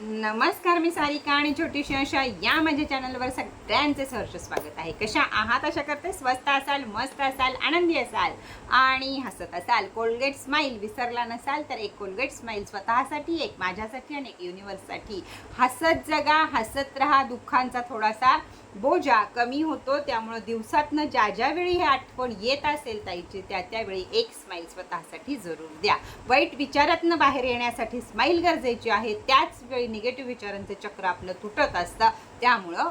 नमस्कार मी सारिका आणि छोटीशी अशा या माझ्या चॅनलवर सगळ्यांचे सहर्ष स्वागत आहे. कशा आहात? अशा करते. स्वस्त असाल मस्त असाल आनंदी असाल आणि हसत असाल कोलगेट स्माईल विसरला नसाल तर एक कोलगेट स्माईल स्वतःसाठी एक माझ्यासाठी आणि एक युनिवर्ससाठी हसत जगा हसत राहा दुःखांचा थोडासा बोजा कमी होतो त्यामुळं दिवसातनं ज्या ज्या वेळी हे आठवण येत असेल ताईची त्या त्यावेळी एक स्माईल स्वतःसाठी जरूर द्या. वाईट विचारातनं बाहेर येण्यासाठी स्माईल गरजेची आहे. त्याच वेळी निगेटिव्ह विचारांचं चक्र आपलं तुटत असतं. त्यामुळं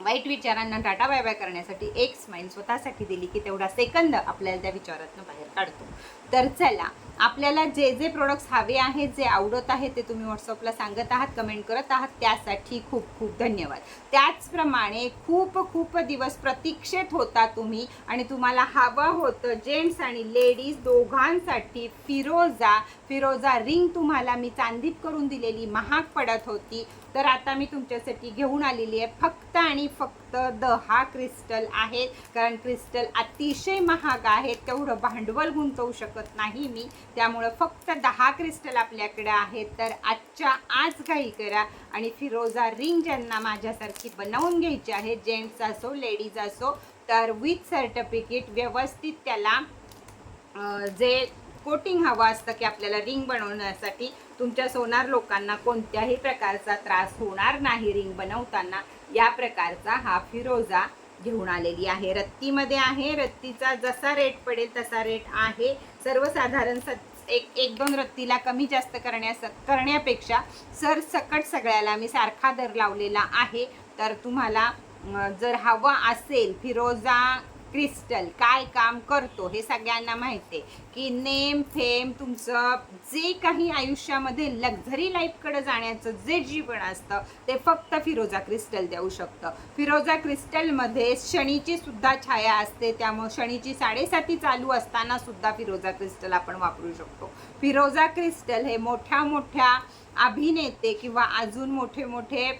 वाईट विचारांना टाटा बाय बाय करण्यासाठी एक स्माईल स्वतःसाठी दिली की तेवढा सेकंद आपल्याला त्या विचारातनं बाहेर काढतो. तर चला आपल्याला जे जे प्रोडक्ट्स हवे आहेत जे आवडत आहेत ते तुम्ही व्हॉट्सअपला सांगत आहात कमेंट करत आहात त्यासाठी खूप खूप धन्यवाद. त्याचप्रमाणे खूप खूप दिवस प्रतीक्षेत होता तुम्ही आणि तुम्हाला हवं होतं जेंट्स आणि लेडीज दोघांसाठी फिरोजा फिरोजा रिंग तुम्हाला मी चांदीप करून दिलेली महाग पडत होती. तर आता मी तुमच्यासाठी घेऊन आलेली आहे. फक्त आणि फक्त दहा क्रिस्टल आहेत कारण क्रिस्टल अतिशय महाग आहेत तेवढं भांडवल गुंतवू शकत नाही मी. त्यामुळं फक्त दहा क्रिस्टल आपल्याकडे आहेत. तर आजच्या आज घाई करा आणि फिरोजा रिंग ज्यांना माझ्यासारखी बनवून घ्यायची आहे जेंट्स असो लेडीज असो तर विथ सर्टिफिकेट व्यवस्थित त्याला जे कोटिंग हवं असतं की आपल्याला रिंग बनवण्यासाठी तुमच्या सोनार लोकांना कोणत्याही प्रकारचा त्रास होणार नाही रिंग बनवताना. या प्रकारचा हा फिरोजा घेऊन आलेली आहे. रत्तीमध्ये आहे. रत्तीचा जसा रेट पडेल तसा रेट आहे. सर्वसाधारण स एक एक दोन रत्तीला कमी जास्त करण्यास करण्यापेक्षा सरसकट सगळ्याला मी सारखा दर लावलेला आहे. तर तुम्हाला जर हवं असेल फिरोजा क्रिस्टल काय काम करतो हे सगळ्यांना माहिती आहे. की नेम फेम तुमचं जे काही आयुष्यामध्ये लक्झरी लाईफकडं जाण्याचं जे जीवन असतं ते फक्त फिरोजा क्रिस्टल देऊ शकतं. फिरोजा क्रिस्टलमध्ये शनीची सुद्धा छाया असते त्यामुळे शनीची साडेसाती चालू असताना सुद्धा फिरोजा क्रिस्टल आपण वापरू शकतो. फिरोजा क्रिस्टल हे मोठ्या मोठ्या अभिनेते किंवा अजून मोठे मोठे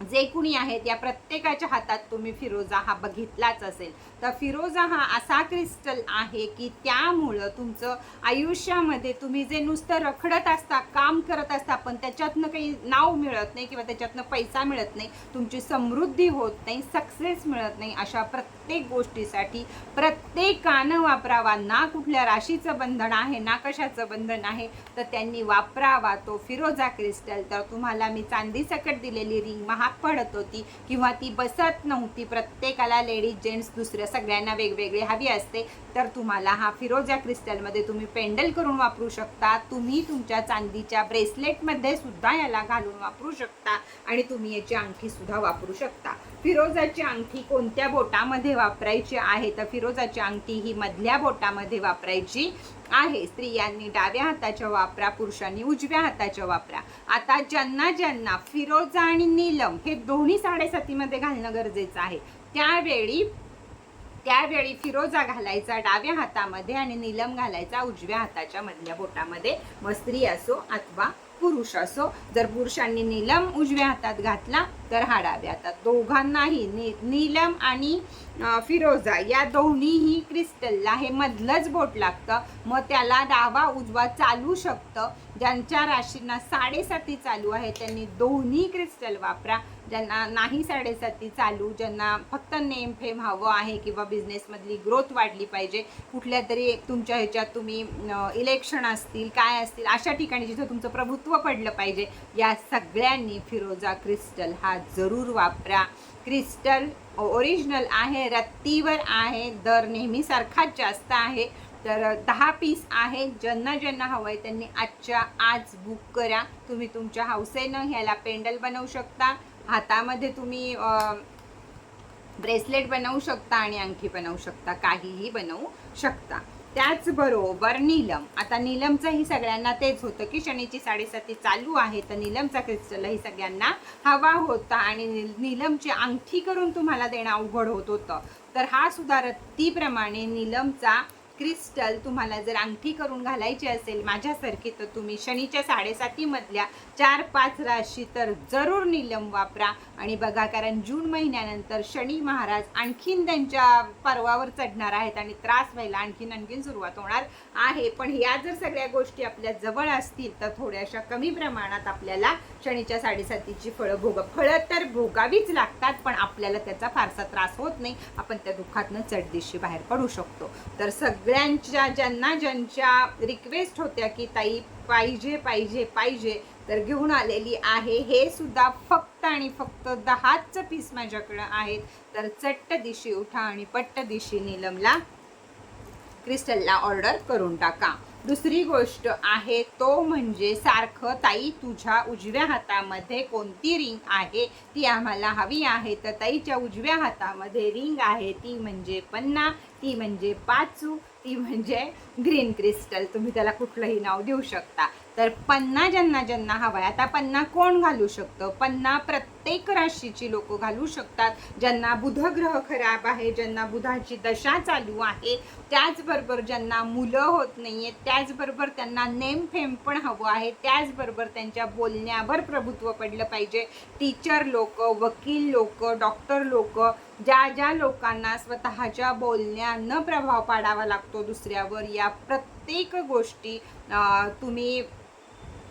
जे कुणी आहेत या प्रत्येकाच्या हातात तुम्ही फिरोजा हा बघितलाच असेल. तर फिरोजा हा असा क्रिस्टल आहे की त्यामुळं तुमचं आयुष्यामध्ये तुम्ही जे नुसतं रखडत असता काम करत असता पण त्याच्यातनं काही नाव मिळत नाही किंवा त्याच्यातनं पैसा मिळत नाही तुमची समृद्धी होत नाही सक्सेस मिळत नाही अशा प्रत्येक गोष्टीसाठी प्रत्येकानं वापरावा. ना कुठल्या राशीचं बंधन आहे ना कशाचं बंधन आहे तर त्यांनी वापरावा तो फिरोजा क्रिस्टल. तर तुम्हाला मी चांदी सकट दिलेली रिंग महा भाग पडत होती किंवा ती बसत नव्हती. प्रत्येकाला लेडीज जेंट्स दुसऱ्या सगळ्यांना वेगवेगळी हवी असते. तर तुम्हाला हा फिरोजा क्रिस्टलमध्ये तुम्ही पेंडल करून वापरू शकता. तुम्ही तुमच्या चांदीच्या ब्रेसलेटमध्ये सुद्धा याला घालून वापरू शकता आणि तुम्ही याची अंगठी सुद्धा वापरू शकता. फिरोजाची अंगठी कोणत्या बोटामध्ये वापरायची आहे? तर फिरोजाची अंगठी ही मधल्या बोटामध्ये वापरायची. आहे. स्त्रियांनी डाव्या हाताच्या वापरा पुरुषांनी उजव्या हाताच्या वापरा. आता ज्यांना ज्यांना फिरोजा आणि नीलम हे दोन्ही साडेसातीमध्ये घालणं गरजेचं आहे. त्यावेळी त्यावेळी फिरोजा घालायचा डाव्या हातामध्ये आणि नीलम घालायचा उजव्या हाताच्या मधल्या बोटामध्ये. मग स्त्री असो अथवा पुरुष असो जर पुरुषांनी नीलम उजव्या हातात घातला तर हा डाव्या हातात. दोघांनाही नीलम आणि फिरोजा या दोन्हीही क्रिस्टलला हे मधलंच बोट लागतं. मग त्याला डावा उजवा चालू शकतं. ज्यांच्या राशींना साडेसाती चालू आहे त्यांनी दोन्ही क्रिस्टल वापरा. ज्यांना नाही साडेसाती चालू ज्यांना फक्त नेम फेम हवं आहे किंवा बिझनेसमधली ग्रोथ वाढली पाहिजे कुठल्या तरी तुमच्या ह्याच्यात तुम्ही इलेक्शन असतील काय असतील अशा ठिकाणी जिथं तुमचं प्रभुत्व पडलं पाहिजे या सगळ्यांनी फिरोजा क्रिस्टल हा जरूर वापरा. क्रिस्टल ओरिजिनल आहे रत्तीवर आहे दर नेहमीसारखाच जास्त आहे तर दहा पीस आहे ज्यांना ज्यांना हवं आहे त्यांनी आजच्या आज बुक करा. तुम्ही तुमच्या हौसेनं ह्याला पेंडल बनवू शकता. हातामध्ये तुम्ही ब्रेसलेट बनवू शकता आणि अंगठी बनवू शकता काहीही बनवू शकता. त्याचबरोबर नीलम. आता नीलमचंही सगळ्यांना तेच होतं की शनीची साडेसाती चालू आहे तर नीलमचा क्रिस्टलही सगळ्यांना हवा होता आणि नीलमची अंगठी करून तुम्हाला देणं अवघड होत होतं. तर हा सुद्धा रत्तीप्रमाणे नीलमचा क्रिस्टल तुम्हाला जर अंगठी करून घालायची असेल माझ्यासारखी तर तुम्ही शनीच्या साडेसातीमधल्या चार पाच राशी तर जरूर निलम वापरा. आणि बघा कारण जून महिन्यानंतर शनी महाराज आणखीन त्यांच्या पर्वावर चढणार आहेत आणि त्रास व्हायला आणखीन आणखीन सुरुवात होणार आहे. पण ह्या जर सगळ्या गोष्टी आपल्या जवळ असतील तर थोड्याशा कमी प्रमाणात आपल्याला शनीच्या साडेसातीची फळं भोग फळं तर भोगावीच लागतात पण आपल्याला त्याचा फारसा त्रास होत नाही. आपण त्या दुःखातनं चढदिशी बाहेर पडू शकतो. तर सगळ्यांच्या ज्यांना ज्यांच्या रिक्वेस्ट होत्या की ताई पाहिजे पाहिजे पाहिजे तर घेऊन आलेली आहे. हे सुद्धा फक्त आणि फक्त दहाच पीस माझ्याकडं आहेत. तर चट्ट दिशी उठा आणि पट्ट दिशी नीलमला क्रिस्टलला ऑर्डर करून टाका. दुसरी गोष्ट आहे तो म्हणजे सारखं ताई तुझ्या उजव्या हातामध्ये कोणती रिंग आहे? ती आम्हाला हवी आहे. तर ताईच्या उजव्या हातामध्ये रिंग आहे. ती म्हणजे पन्ना ती म्हणजे पाचू ती म्हणजे ग्रीन क्रिस्टल. तुम्ही त्याला कुठलंही नाव देऊ शकता. तर पन्ना ज्यांना ज्यांना हवा आहे आता पन्ना कोण घालू शकतं? पन्ना प्रत्येक राशीची लोक घालू शकतात. ज्यांना बुध ग्रह खराब आहे ज्यांना बुधाची दशा चालू आहे त्याचबरोबर ज्यांना मुलं होत नाही आहेत त्याचबरोबर त्यांना नेमफेम पण हवं आहे त्याचबरोबर त्यांच्या बोलण्यावर प्रभुत्व पडलं पाहिजे. टीचर लोक वकील लोक डॉक्टर लोक ज्या ज्या लोकांना स्वतःच्या बोलण्यानं प्रभाव पाडावा लागतो दुसऱ्यावर या प्रत्येक गोष्टी तुम्ही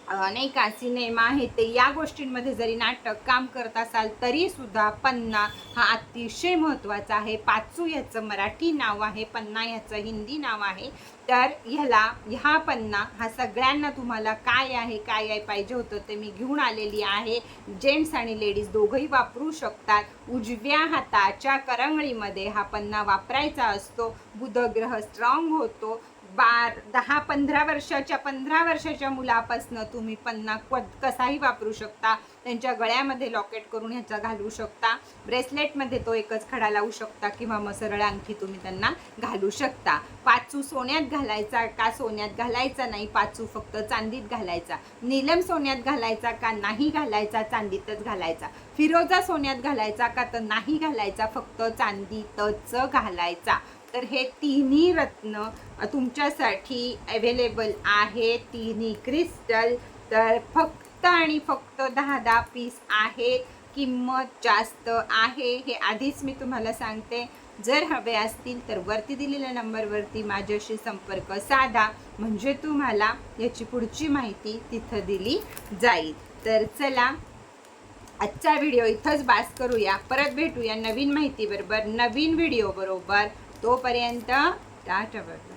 नाही का सिनेमा आहे ते या गोष्टींमध्ये जरी नाटक काम करत असाल तरीसुद्धा पन्ना हा अतिशय महत्त्वाचा आहे. पाचू याचं मराठी नाव आहे पन्ना ह्याचं हिंदी नाव आहे. तर ह्याला ह्या पन्ना हा सगळ्यांना तुम्हाला काय आहे काय आहे पाहिजे होतं ते मी घेऊन आलेली आहे. जेंट्स आणि लेडीज दोघंही वापरू शकतात. उजव्या हाताच्या करंगळीमध्ये हा पन्ना वापरायचा असतो. बुधग्रह स्ट्रॉंग होतो. बार दहा पंधरा वर्षाच्या पंधरा वर्षाच्या मुलापासनं तुम्ही पन्ना क कसाही वापरू शकता. त्यांच्या गळ्यामध्ये लॉकेट करून ह्याचा घालू शकता. ब्रेसलेटमध्ये तो एकच खडा लावू शकता किंवा मग सरळ अंगठी तुम्ही त्यांना घालू शकता. पाचू सोन्यात घालायचा का सोन्यात घालायचा नाही? पाचू फक्त चांदीत घालायचा. नीलम सोन्यात घालायचा का नाही घालायचा? चांदीतच घालायचा. फिरोजा सोन्यात घालायचा का तर नाही घालायचा? फक्त चांदीतच घालायचा. तर हे तिन्ही रत्न तुमच्यासाठी अवेलेबल आहे तिन्ही क्रिस्टल तर फक्त आणि फक्त दहा दहा पीस आहेत किंमत जास्त आहे. हे आधीच मी तुम्हाला सांगते. जर हवे असतील तर वरती दिलेल्या नंबरवरती माझ्याशी संपर्क साधा. म्हणजे तुम्हाला याची पुढची माहिती तिथं दिली जाईल. तर चला आजचा व्हिडिओ इथंच बास करूया. परत भेटूया नवीन माहितीबरोबर नवीन व्हिडिओ बरोबर. तोपर्यंत टाटा बरोबर